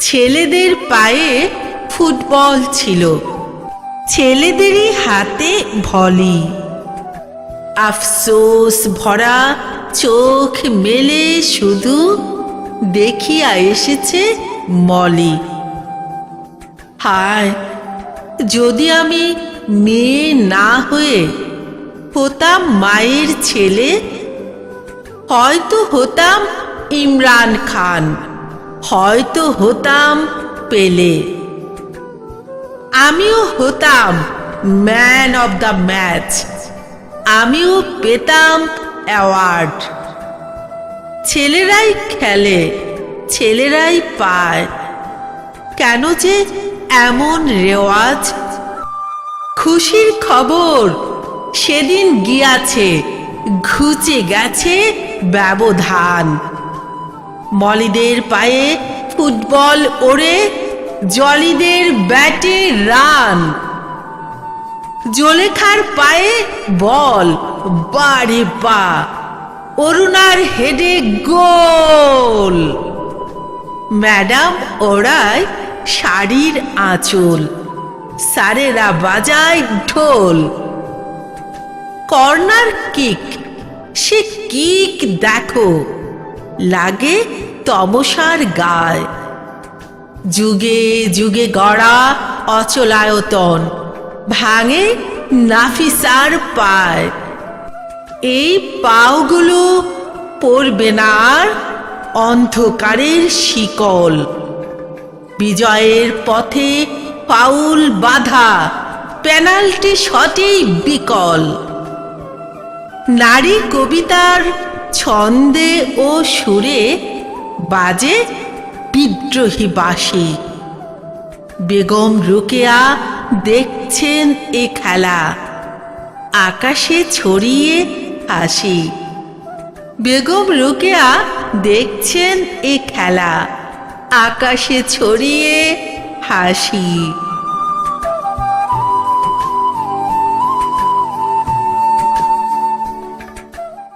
ছেলেদের পায়ে ফুটবল ছিল। ছেলেদেরই হাতে ভলি। আফসোস ভরা চোখ মেলে শুধু দেখিয়া এসেছে মলি। হায়, যদি আমি মেয়ে না হয়ে হতাম মায়ের ছেলে? হয়তো হতাম ইমরান খান, হয়তো হতাম পেলে। আমিও হতাম ম্যান অব দ্য ম্যাচ, আমিও পেতাম অ্যাওয়ার্ড। ছেলেরাই খেলে, ছেলেরাই পায়। কেন যে এমন রেওয়াজ খুশির খবর। সেদিন গিয়াছে, ঘুচে গেছে ব্যবধান। মলিদের পায়ে ফুটবল ওড়ে, জলিদের ব্যাটে রান। জলেখার পায়ে বল, বাড়ি পা। অরুণার হেডে গোল। ম্যাডাম ওড়ায় শাড়ির আঁচল। সারেরা বাজায় ঢোল। কর্নার কিক, সে কিক দেখো, লাগে তমসার গায়। যুগে যুগে গড়া অচলায়তন, ভাঙে নাফিসার পায়। এই পাওগুলো পড়বে না আর অন্ধকারের শিকল। বিজয়ের পথে পাউল বাধা, পেনাল্টি শটেই বিকল। নারী কবিতার ছন্দে ও সুরে বাজে বিদ্রোহী বাসি বেগম রুকেয়া দেখছেন এ খেলা, আকাশে ছড়িয়ে হাসি। বেগম রুকেয়া দেখছেন এ খেলা, আকাশে ছড়িয়ে হাসি।